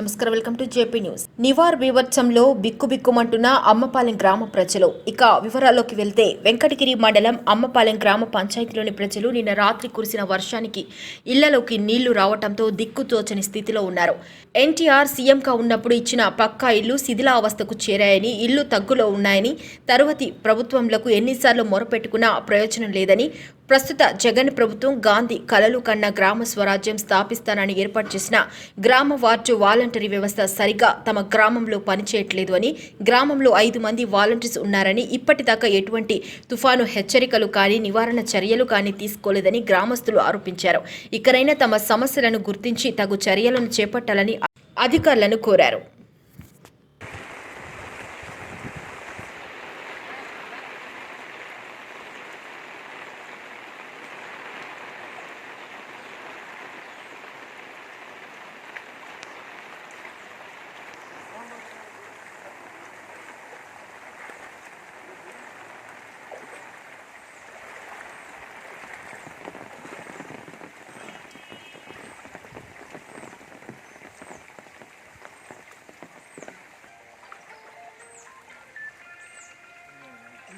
నమస్కారం. Welcome to JP news. Nivar బీభత్సంలో బిక్కుబిక్కుమంటున్న అమ్మపాలెం గ్రామ ప్రజలు. ఇక వివరాల్లోకి వెళ్తే వెంకటగిరి మండలం అమ్మపాలెం గ్రామ పంచాయతీలోని ప్రజలు నిన్న రాత్రి కురిసిన వర్షానికి ఇళ్ళలోకి నీళ్ళు రావడంతో దిక్కుతోచని స్థితిలో ఉన్నారు. ఎన్టీఆర్ సీఎంగా ఉన్నప్పుడు ఇచ్చిన పక్కా ఇల్లు శిథిలావస్థకు చేరాయని ఇల్లు తగ్గులో ఉన్నాయని తరువాతి ప్రభుత్వంలకు ఎన్నిసార్లు మొరపెట్టుకున్నా ప్రయోజనం లేదని ప్రస్తుత జగన్ ప్రభుత్వం గాంధీ కలలు కన్న గ్రామ స్వరాజ్యం స్థాపిస్తానని ఏర్పాటు చేసిన గ్రామ వార్డు వాలంటరీ వ్యవస్థ సరిగా తమ గ్రామంలో పనిచేయట్లేదు అని గ్రామంలో ఐదు మంది వాలంటీర్స్ ఉన్నారని ఇప్పటిదాకా ఎటువంటి తుఫాను హెచ్చరికలు కానీ నివారణ చర్యలు కానీ తీసుకోలేదని గ్రామస్తులు ఆరోపించారు. ఇకనైనా తమ సమస్యలను గుర్తించి తగు చర్యలను చేపట్టాలని అధికారులను కోరారు.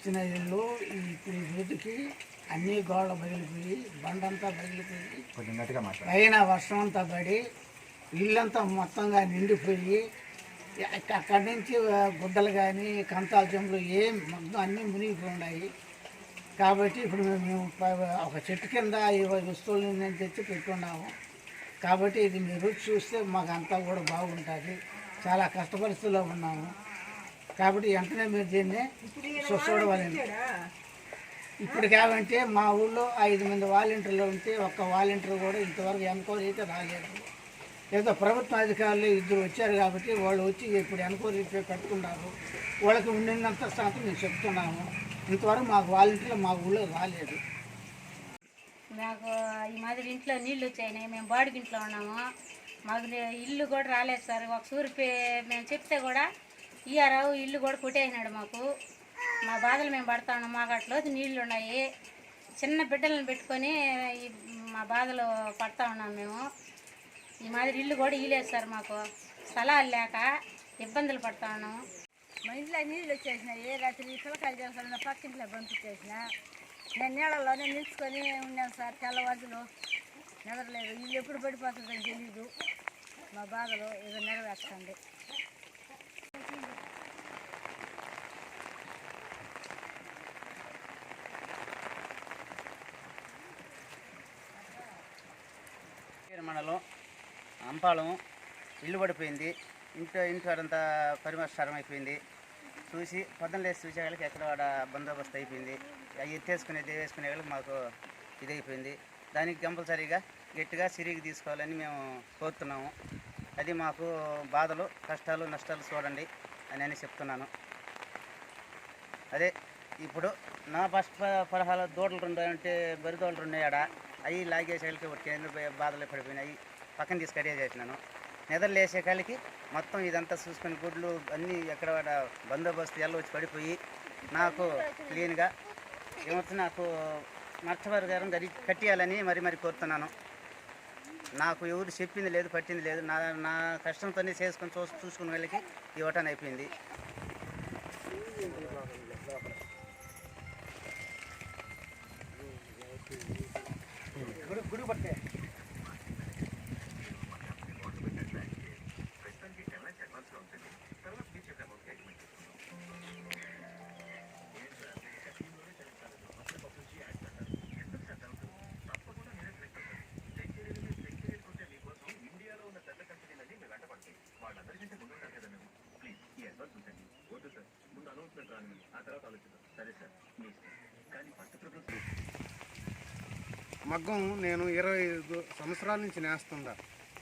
ఇచ్చిన ఇల్లు ఈ ఇప్పుడు రోజుకి అన్ని గోడలు పగిలిపోయి బండంతా పగిలిపోయి కొంచెం గట్టిగా మాట్లాడు. పైన వర్షం అంతా పడి ఇల్లంతా మొత్తంగా నిండిపోయి అక్క- అక్కడి నుంచి గుడ్డలు కానీ కంతాల చెంబులు ఏం మొత్తం అన్నీ మునిగిపోయి ఉన్నాయి కాబట్టి ఇప్పుడు మేము ఒక చెట్టు కింద ఈ వస్తువులు నేను తెచ్చి పెట్టుకున్నాము. కాబట్టి ఇది మీరు చూస్తే మాకు అంతా కూడా బాగుంటుంది. చాలా కష్ట పరిస్థితుల్లో ఉన్నాము. కాబట్టి వెంటనే మీరు దీన్ని చూ- చూడవాలండి ఇప్పుడు కావంటే మా ఊళ్ళో ఐదు మంది వాలంటీర్లు ఉంటే ఒక్క వాలంటీర్ కూడా ఇంతవరకు ఎన్క్వైరీ అయితే రాలేదు. ఏదో ప్రభుత్వ అధికారులు ఇద్దరు వచ్చారు కాబట్టి వాళ్ళు వచ్చి ఇప్పుడు ఎన్క్వైరీ పెట్టుకున్నారు వాళ్ళకి ఉండినంత శాతం మేము చెప్తున్నాము. ఇంతవరకు మాకు వాలంటీర్లు మా ఊళ్ళో రాలేదు. మాకు ఈ మాదిరి ఇంట్లో నీళ్ళు వచ్చాయి మేము బాడికి ఇంట్లో ఉన్నాము. మాకు ఇల్లు కూడా రాలేదు సార్. ఒక సూరి పే- మేము చెప్తే కూడా ఇయ్యారావు ఇల్లు కూడా కొట్టేసినాడు మాకు. మా బాధలు మేము పడతా మాకట్లో నీళ్ళు ఉన్నాయి చిన్న బిడ్డలను పెట్టుకొని మా బాధలు పడతా ఉన్నాం మేము. ఈ మాదిరి ఇల్లు కూడా ఇయ్యలేదు సార్ మాకు. స్థలాలు లేక ఇబ్బందులు పడతా ఉన్నాము మా ఇంట్లో నీళ్ళు వచ్చేసినాయి. ఏ రాత్రి పిల్లకాయలు చేసిన పక్కింట్లో పంపించేసిన. నేను నీళ్ళలోనే నిల్చుకొని ఉన్నాను సార్. తెల్లవారులు నిద్రలేదు. ఇల్లు ఎప్పుడు పడిపోతుందని తెలీదు. మా బాధలు ఏదో నెరవేర్చండి. మండలం అంపాలం ఇల్లు పడిపోయింది. ఇంట్లో ఇంట్లో అంతా పరిమర్శనం అయిపోయింది. చూసి పొద్దున్న లేచి చూసేవాళ్ళకి ఎక్కడ వాడ బందోబస్తు అయిపోయింది. అవి ఎత్తేసుకునే వేసుకునే వాళ్ళకి మాకు ఇది అయిపోయింది దానికి కంపల్సరీగా గట్టిగా సిరికి తీసుకోవాలని మేము కోరుతున్నాము. అది మాకు బాధలు కష్టాలు నష్టాలు చూడండి అని అని చెప్తున్నాను. అదే ఇప్పుడు నా ఫస్ట్ పరహాల దూడలు రెండు అంటే బరి దూడలు ఉన్నాయి ఆడ అవి లాగేసేళ్ళకి ఒకటి కేంద్ర బాధలు పడిపోయినాయి. పక్కన తీసి కడిగేసేసినాను నిద్ర వేసే మొత్తం ఇదంతా చూసుకొని గుడ్లు అన్నీ ఎక్కడ బందోబస్తు ఎల్ల వచ్చి పడిపోయి నాకు క్లీన్గా ఏమవుతుంది నాకు నష్టపరిహారం గరి కట్టియాలని మరి మరి కోరుతున్నాను. నాకు ఎవరు చెప్పింది లేదు పట్టింది లేదు. నా నా కష్టంతోనే చేసుకొని చూ వెళ్ళకి వాళ్ళకి ఇవ్వటం అయిపోయింది. మగ్గం నేను ఇరవై ఐదు సంవత్సరాల నుంచి నేస్తుందా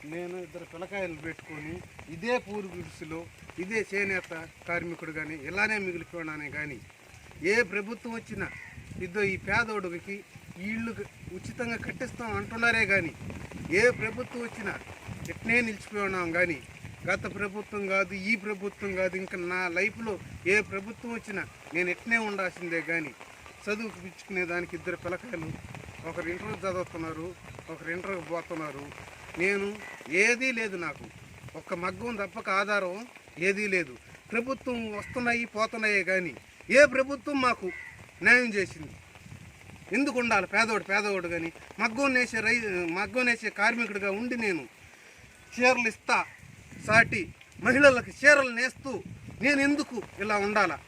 నేను ఇద్దరు పిల్లకాయలు పెట్టుకొని ఇదే పూరు గుడిసెలో ఇదే చేనేత కార్మికుడు కానీ ఇలానే మిగిలిపోయినానే కానీ ఏ ప్రభుత్వం వచ్చినా ఇద్దరు ఈ పేదోడికి ఇళ్ళు ఉచితంగా కట్టిస్తాం అంటున్నారే కానీ ఏ ప్రభుత్వం వచ్చినా ఇట్నే నిలిచిపోయి ఉన్నాం కానీ గత ప్రభుత్వం కాదు ఈ ప్రభుత్వం కాదు ఇంకా నా లైఫ్లో ఏ ప్రభుత్వం వచ్చినా నేను ఎట్నే ఉండాల్సిందే కానీ చదువుకుపించుకునే దానికి ఇద్దరు పిల్లకాయలు ఒకరు ఇంటర్ చదువుతున్నారు ఒకరు ఇంటర్కి పోతున్నారు. నేను ఏదీ లేదు నాకు. ఒక్క మగ్గం తప్పక ఆధారం ఏదీ లేదు. ప్రభుత్వం వస్తున్నాయి పోతున్నాయే కానీ ఏ ప్రభుత్వం మాకు న్యాయం చేసింది? ఎందుకు ఉండాలి? పేదవాడు పేదవాడు కానీ మగ్గం నేసే రై మగ్గం నేసే కార్మికుడిగా ఉండి నేను చీరలు ఇస్తా సాటి మహిళలకు చీరలు నేస్తూ నేను ఎందుకు ఇలా ఉండాలా?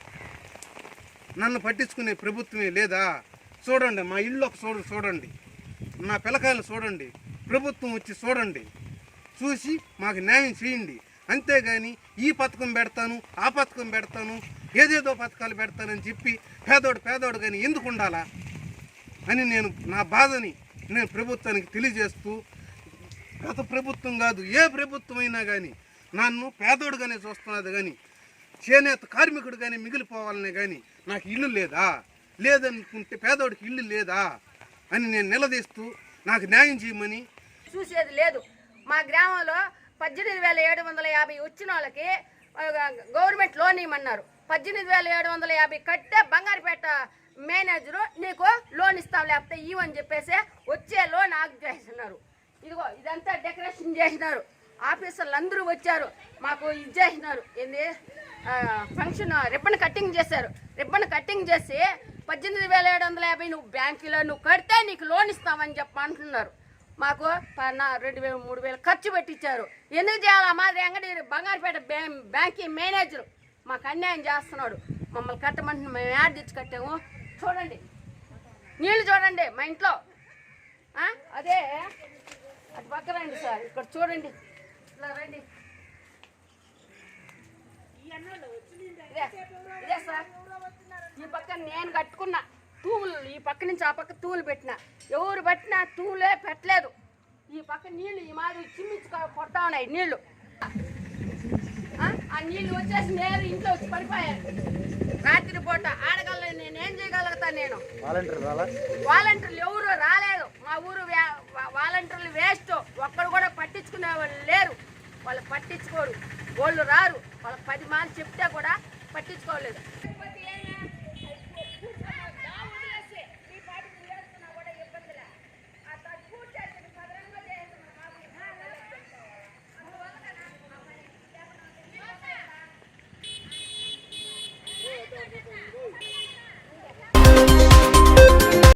నన్ను పట్టించుకునే ప్రభుత్వమే లేదా? చూడండి మా ఇల్లు ఒక చూడ చూడండి. నా పిల్లకాయలు చూడండి. ప్రభుత్వం వచ్చి చూడండి. చూసి మాకు న్యాయం చేయండి. అంతేగాని ఈ పథకం పెడతాను ఆ పథకం పెడతాను ఏదేదో పథకాలు పెడతానని చెప్పి పేదోడు పేదోడు కానీ ఎందుకు ఉండాలా? అని నేను నా బాధని నేను ప్రభుత్వానికి తెలియజేస్తూ గత ప్రభుత్వం కాదు ఏ ప్రభుత్వం అయినా కానీ నన్ను పేదోడుగానే చూస్తున్నది కానీ చేనేత కార్మికుడు కానీ మిగిలిపోవాలనే కానీ నాకు ఇల్లు లేదా? లేదనుకుంటే పేదోడికి ఇల్లు లేదా? అని నేను నిలదీస్తూ నాకు న్యాయం చేయమని చూసేది లేదు. మా గ్రామంలో పద్దెనిమిది వేల ఏడు వందల యాభై వచ్చిన వాళ్ళకి గవర్నమెంట్ లోన్ ఇవ్వమన్నారు పద్దెనిమిది వేల ఏడు వందల యాభై కట్టే బంగారుపేట మేనేజరు నీకు లోన్ ఇస్తాం లేకపోతే ఇవ్వని చెప్పేసి వచ్చే లోన్ ఆగ్ చేస్తున్నారు. ఇదిగో ఇదంతా డెకరేషన్ చేసినారు. ఆఫీసర్లు అందరూ వచ్చారు. మాకు ఇది చేసినారు. ఏంది? ఫంక్షన్ రిబ్బన్ కటింగ్ చేశారు. రిబ్బన్ కటింగ్ చేసి పద్దెనిమిది వేల ఏడు వందల యాభై నువ్వు బ్యాంకులో నువ్వు కడితే నీకు లోన్ ఇస్తామని చెప్పి అంటున్నారు. మాకు ప- రెండు వేలు మూడు వేలు ఖర్చు పెట్టించారు ఎందుకు చేయాలా? మాది అంగడి బంగారుపేట బ్యాం బ్యాంకి మేనేజర్ మాకు అన్యాయం చేస్తున్నాడు. మమ్మల్ని కట్టమంటున్నాం మేము యాడ్ తెచ్చి కట్టాము. చూడండి. నీళ్ళు చూడండి మా ఇంట్లో. అదే అటు పక్క రండి సార్. ఇక్కడ చూడండి. ఇట్లా రండి. ఇదే సార్. ఈ పక్క నేను కట్టుకున్నా తూములు ఈ పక్క నుంచి ఆ పక్క తూములు పెట్టిన. ఎవరు పట్టినా తూములే పెట్టలేదు. ఈ పక్క నీళ్ళు ఈ మాదిరి చిమ్మించి కొడతా ఉన్నాయి నీళ్ళు. ఆ? నీళ్ళు వచ్చేసి నేరు ఇంట్లో వచ్చి పడిపోయారు రాత్రి పూట ఆడగలను నేనేం చేయగలుగుతా నేను? వాలంటీర్లు ఎవరు మా ఊరు వాలంటీర్లు వేస్ట్. ఒక్కడు కూడా పట్టించుకునే వాళ్ళు లేరు. వాళ్ళు పట్టించుకోరు. వాళ్ళు రారు. వాళ్ళ పది మాలు చెప్తే కూడా పట్టించుకోలేదు.